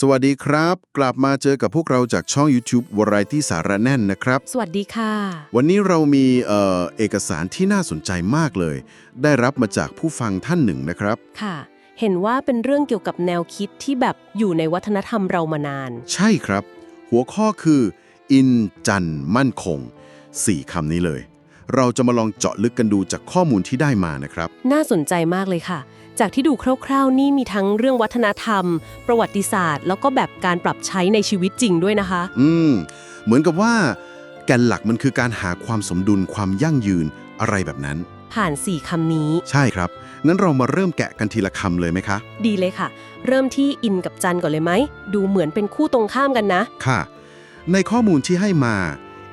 สวัสดีครับ กลับมาเจอกับพวกเราจากช่อง YouTube Variety สาระแน่นนะครับ สวัสดีค่ะ วันนี้เรามีเอ่อเอกสารที่น่าสนใจมากเลย ได้รับมาจากผู้ฟังท่านหนึ่งนะครับ ค่ะ เห็นว่าเป็นเรื่องเกี่ยวกับแนวคิดที่แบบอยู่ในวัฒนธรรมเรามานาน ใช่ครับ หัวข้อคือ อินจันมั่นคง 4คำนี้เลย เราจะมาลองเจาะลึกกันดูจากข้อมูลที่ได้มานะครับ น่าสนใจมากเลยค่ะ จากที่ดูคร่าวๆ นี่มีทั้งเรื่องวัฒนธรรม ประวัติศาสตร์ แล้วก็แบบการปรับใช้ในชีวิตจริงด้วยนะคะ อืม เหมือนกับว่า แกนหลักมันคือการหาความสมดุลความยั่งยืนอะไรแบบนั้น ผ่าน 4คำนี้ ใช่ครับงั้นเรามาเริ่มแกะกันทีละคำเลยไหมคะ ดีเลยค่ะ เริ่มที่อินกับจันก่อนเลยไหม ดูเหมือนเป็นคู่ตรงข้ามกันนะ ค่ะ ในข้อมูลที่ให้มา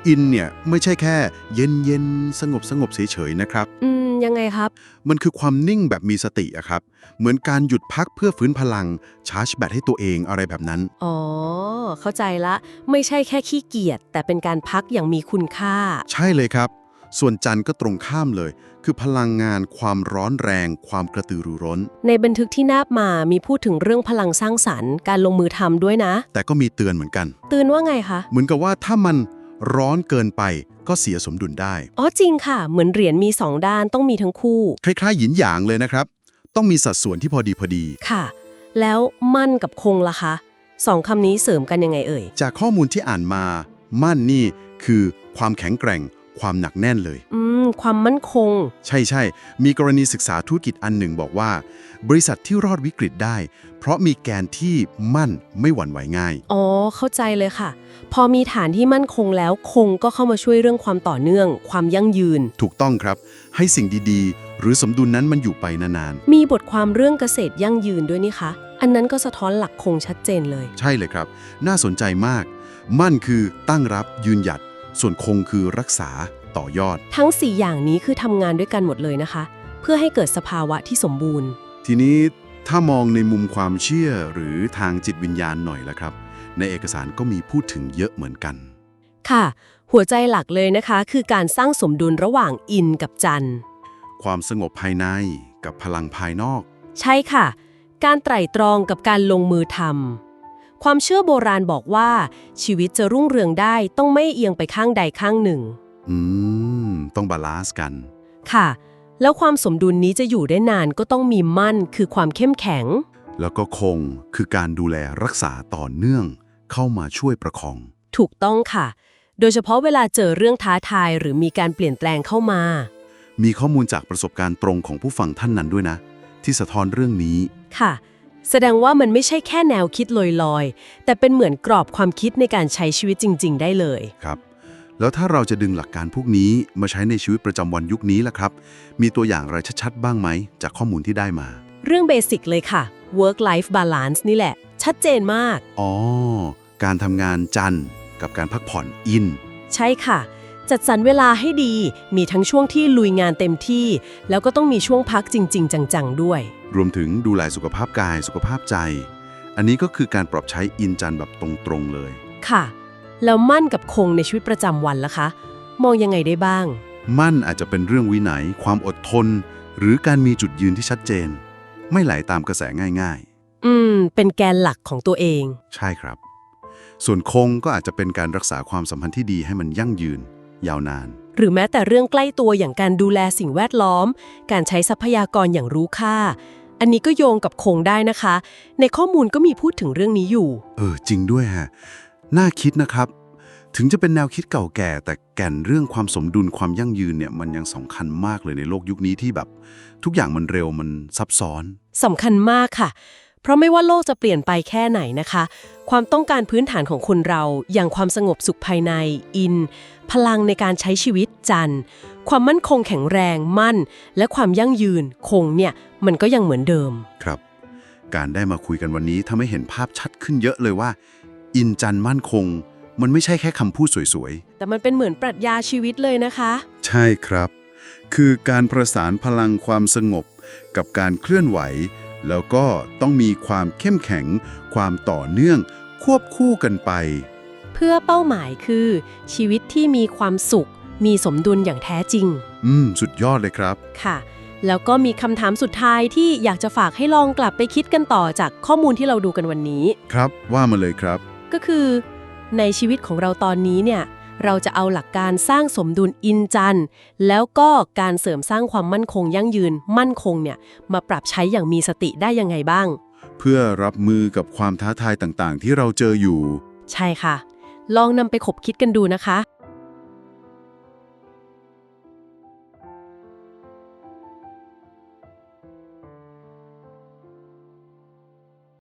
อินเนี่ยไม่ใช่แค่เย็นเย็นสงบสงบเฉยๆนะครับ อืม ยังไงครับ มันคือความนิ่งแบบมีสติอะครับ เหมือนการหยุดพักเพื่อฟื้นพลัง ชาร์จแบตให้ตัวเองอะไรแบบนั้น อ๋อ เข้าใจละ ไม่ใช่แค่ขี้เกียจแต่เป็นการพักอย่างมีคุณค่า ใช่เลยครับ ส่วนจันทร์ก็ตรงข้ามเลย คือพลังงานความร้อนแรง ความกระตือรือร้น ในบันทึกที่นาบมามีพูดถึงเรื่องพลังสร้างสรรค์ การลงมือทำด้วยนะ แต่ก็มีเตือนเหมือนกันเตือนว่าไงคะ เหมือนกับว่าถ้ามัน ร้อนเกินไปก็เสียสมดุลได้ อ๋อจริงค่ะ เหมือนเหรียญมีสองด้านต้องมีทั้งคู่ คล้ายๆหยินหยางเลยนะครับ ต้องมีสัดส่วนที่พอดีพอดี ค่ะ แล้วมั่นกับคงล่ะคะสองคำนี้เสริมกันยังไงเอ่ย จากข้อมูลที่อ่านมา มั่นนี่คือความแข็งแกร่ง ความหนักแน่นเลย อืม ความมั่นคง ใช่ใช่ๆมีกรณีศึกษาธุรกิจอันหนึ่งบอกว่า บริษัทที่รอดวิกฤตได้ เพราะมีแกนที่มั่นไม่หวั่นไหวง่าย อ๋อ เข้าใจเลยค่ะ พอมีฐานที่มั่นคงแล้วคงก็เข้ามาช่วยเรื่องความต่อเนื่อง ความยั่งยืน ถูกต้องครับ ให้สิ่งดีๆ หรือสมดุลนั้นมันอยู่ไปนานมีบทความเรื่องเกษตรยั่งยืนด้วยนี่คะ อันนั้นก็สะท้อนหลักคงชัดเจนเลย ๆ ใช่เลยครับ น่าสนใจมาก มั่นคือตั้งรับยืนหยัด ส่วนคงคือรักษาต่อยอด ทั้ง 4 อย่างนี้คือทำงานด้วยกันหมดเลยนะคะ เพื่อให้เกิดสภาวะที่สมบูรณ์ ทีนี้ถ้ามองในมุมความเชื่อหรือทางจิตวิญญาณหน่อยละครับ ในเอกสารก็มีพูดถึงเยอะเหมือนกัน ค่ะ หัวใจหลักเลยนะคะ คือการสร้างสมดุลระหว่างอินกับจันทร์ความสงบภายในกับพลังภายนอก ใช่ค่ะ การไตร่ตรองกับการลงมือทำ ความเชื่อโบราณบอกว่า ชีวิตจะรุ่งเรืองได้ต้องไม่เอียงไปข้างใดข้างหนึ่ง อืม ต้องบาลานซ์กัน ค่ะ แล้วความสมดุลนี้จะอยู่ได้นานก็ต้องมีมั่นคือความเข้มแข็ง แล้วก็คงคือการดูแลรักษาต่อเนื่อง เข้ามาช่วยประคอง ถูกต้องค่ะ โดยเฉพาะเวลาเจอเรื่องท้าทายหรือมีการเปลี่ยนแปลงเข้ามา มีข้อมูลจากประสบการณ์ตรงของผู้ฟังท่านนั้นด้วยนะ ที่สะท้อนเรื่องนี้ค่ะ แสดงว่ามันไม่ใช่แค่แนวคิดลอยๆ แต่เป็นเหมือนกรอบความคิดในการใช้ชีวิตจริง ๆ ได้เลย ครับ แล้วถ้าเราจะดึงหลักการพวกนี้มาใช้ในชีวิตประจำวันยุคนี้ล่ะครับ มีตัวอย่างอะไรชัดๆ บ้างไหม จากข้อมูลที่ได้มา เรื่องเบสิกเลยค่ะ work life balance นี่แหละ ชัดเจนมาก อ๋อ การทำงานจันทร์กับการพักผ่อนอิน ใช่ค่ะ จัดสรรเวลาให้ดี มีทั้งช่วงที่ลุยงานเต็มที่ แล้วก็ต้องมีช่วงพักจริง ๆ จัง ๆ ด้วย รวมถึงดูแลสุขภาพกายสุขภาพใจ อันนี้ก็คือการปรับใช้อินจันทร์แบบตรงๆเลย ค่ะ แล้วมั่นกับคงในชีวิตประจำวันล่ะคะ มองยังไงได้บ้าง มั่นอาจจะเป็นเรื่องวินัยความอดทน หรือการมีจุดยืนที่ชัดเจน ไม่ไหลตามกระแสง่าย อืม เป็นแกนหลักของตัวเอง ๆ ใช่ครับ ส่วนคงก็อาจจะเป็นการรักษาความสัมพันธ์ที่ดีให้มันยั่งยืน ยาวนาน หรือแม้แต่เรื่องใกล้ตัวอย่างการดูแลสิ่งแวดล้อม การใช้ทรัพยากรอย่างรู้ค่า อันนี้ก็โยงกับคงได้นะคะ ในข้อมูลก็มีพูดถึงเรื่องนี้อยู่ เออ จริงด้วยฮะ น่าคิดนะครับ ถึงจะเป็นแนวคิดเก่าแก่ แต่แก่นเรื่องความสมดุลความยั่งยืนเนี่ยมันยังสำคัญมากเลยในโลกยุคนี้ที่แบบ ทุกอย่างมันเร็วมันซับซ้อน สำคัญมากค่ะ เพราะไม่ว่าโลกจะเปลี่ยนไปแค่ไหนนะคะ ความต้องการพื้นฐานของคนเรา อย่างความสงบสุขภายในอิน พลังในการใช้ชีวิตจันทร์ความมั่นคงแข็งแรงมั่น และความยั่งยืนคงเนี่ย มันก็ยังเหมือนเดิม ครับ การได้มาคุยกันวันนี้ทำให้เห็นภาพชัดขึ้นเยอะเลยว่า อินจันทร์มั่นคง มันไม่ใช่แค่คำพูดสวยแต่มันเป็นเหมือนปรัชญาชีวิตเลยนะคะ ๆ ใช่ครับ คือการประสานพลังความสงบ กับการเคลื่อนไหว แล้วก็ต้องมีความเข้มแข็ง ความต่อเนื่อง ควบคู่กันไป เพื่อเป้าหมายคือ ชีวิตที่มีความสุข มีสมดุลอย่างแท้จริง อืม สุดยอดเลยครับ ค่ะ แล้วก็มีคำถามสุดท้ายที่อยากจะฝากให้ลองกลับไปคิดกันต่อจากข้อมูลที่เราดูกันวันนี้ ครับ ว่ามาเลยครับ ก็คือ ในชีวิตของเราตอนนี้เนี่ย เราจะเอาหลักการสร้างสมดุลอินจันทร์แล้วก็การเสริมสร้างความมั่นคงยั่งยืนมั่นคงเนี่ยมาปรับใช้อย่างมีสติได้ยังไงบ้าง เพื่อรับมือกับความท้าทายต่างๆ ที่เราเจออยู่ ใช่ค่ะ ลองนำไปขบคิดกันดูนะคะ